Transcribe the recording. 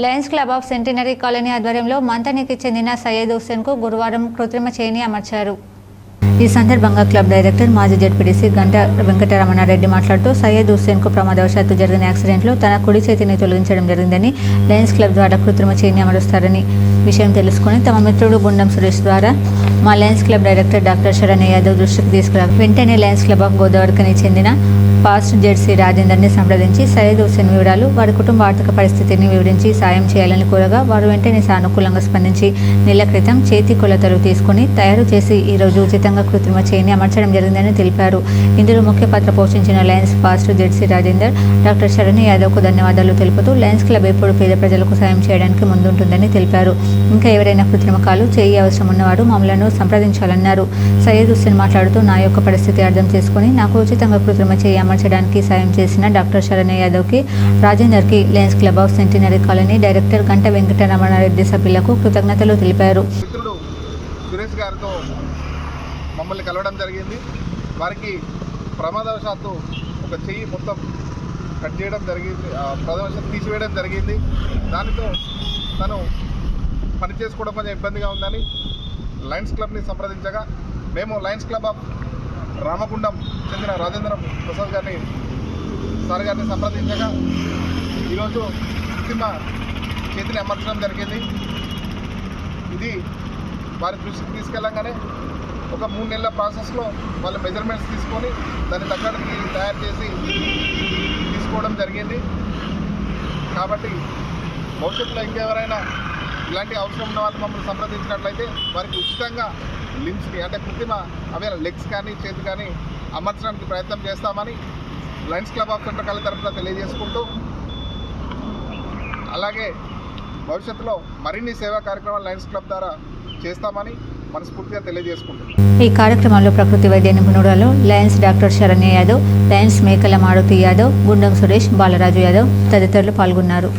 Lions Club of Centenary Colony ఆధ్వర్యంలో మంతనికి చెందిన సయ్యద్ హుస్సేన్కు గురువారం కృత్రిమ చేయిని అమర్చారు. ఈ సందర్భంగా క్లబ్ డైరెక్టర్ మాజీ జడ్పీడీసీ గంట వెంకటరమణారెడ్డి మాట్లాడుతూ సయ్యద్ హుస్సేన్కు ప్రమాదవశాత్తు జరిగిన యాక్సిడెంట్లో తన కుడి చేతిని తొలగించడం జరిగిందని లయన్స్ క్లబ్ ద్వారా కృత్రిమ చేయిని అమరుస్తారని విషయం తెలుసుకుని తమ మిత్రుడు గుండం సురేష్ ద్వారా మా Lions Club director doctor Sharan Yadav దృష్టికి తీసుకురా వెంటనే లయన్స్ క్లబ్ ఆఫ్ గోదావరికి చెందిన పాస్ట్ జెడ్సీ రాజేందర్ని సంప్రదించి సయ్యద్ హుసేన్ వివరాలు వారి కుటుంబ ఆర్థిక పరిస్థితిని వివరించి సాయం చేయాలని కోరగా వారు వెంటనే సానుకూలంగా స్పందించి నెల క్రితం చేతి కొలతలు తీసుకుని తయారు చేసి ఈరోజు ఉచితంగా కృత్రిమ చేయిని అమర్చడం జరిగిందని తెలిపారు. ఇందులో ముఖ్య పాత్ర పోషించిన Lions past ZC Rajender doctor Sharan యాదవ్కు ధన్యవాదాలు తెలుపుతూ లయన్స్ క్లబ్ ఎప్పుడు పేద ప్రజలకు సాయం చేయడానికి ముందుంటుందని తెలిపారు. ఇంకా ఎవరైనా కృత్రిమ కాలు చేయి అవసరం ఉన్నవారు మమ్మలను సంప్రదించాలన్నారు. సయ్యద్ హుస్సేన్ మాట్లాడుతూ నా యొక్క పరిస్థితి అర్థం చేసుకుని నాకు ఉచితంగా కృత్రిమ చేయి అమర్చడానికి సాయం చేసిన డాక్టర్ శరణ్ యాదవ్కి రాజేందర్కి Lions Club of Centenary Colony director Ganta Venkataramanareddy సభ్యులకు కృతజ్ఞతలు తెలిపారు. సురేష్ గారితో మమ్మల్ని కలవడం జరిగింది. వారికి ప్రమాదవశాత్తు ఒక చెయ్యి మొత్తం కట్ చేయడం జరిగింది. ఆ, ప్రమాదవశాత్తు తీసివేయడం జరిగింది. దానితో తను పని చేసుకోవడం కొంచెం ఇబ్బందిగా ఉందని లయన్స్ క్లబ్ని సంప్రదించగా మేము లయన్స్ క్లబ్ ఆఫ్ రామగుండం చెందిన రాజేంద్ర ప్రసాద్ గారిని సార్ గారిని సంప్రదించగా ఈరోజు కృత్రిమ చేతిని అమర్చడం జరిగింది. ఇది వారి దృష్టికి తీసుకెళ్ళంగానే ఒక మూడు నెలల ప్రాసెస్లో వాళ్ళ మెజర్మెంట్స్ తీసుకొని దాన్ని తగ్గడానికి తయారు చేసి తీసుకోవడం జరిగింది. కాబట్టి భవిష్యత్తులో ఇంకెవరైనా ఇలాంటి అవసరం ఉన్న వాళ్ళు మమ్మల్ని సంప్రదించినట్లయితే వారికి ఉచితంగా లిమ్స్ని అంటే కృత్రిమ అవే లెగ్స్ కానీ చేతి కానీ అమర్చడానికి ప్రయత్నం చేస్తామని లయన్స్ క్లబ్ ఆఫ్ సెంటర్ కళ తరఫున తెలియజేసుకుంటూ అలాగే భవిష్యత్తులో మరిన్ని సేవా కార్యక్రమాలు లయన్స్ క్లబ్ ద్వారా చేస్తామని మనస్ఫూర్తిగా తెలియజేసుకుంటున్నాం. ఈ కార్యక్రమంలో ప్రకృతి వైద్య నిపుణురాలు Lions doctor Sharanya Yadav Lions Mekala Maruthi Yadav గుండం సురేష్ బాలరాజు యాదవ్ తదితరులు పాల్గొన్నారు.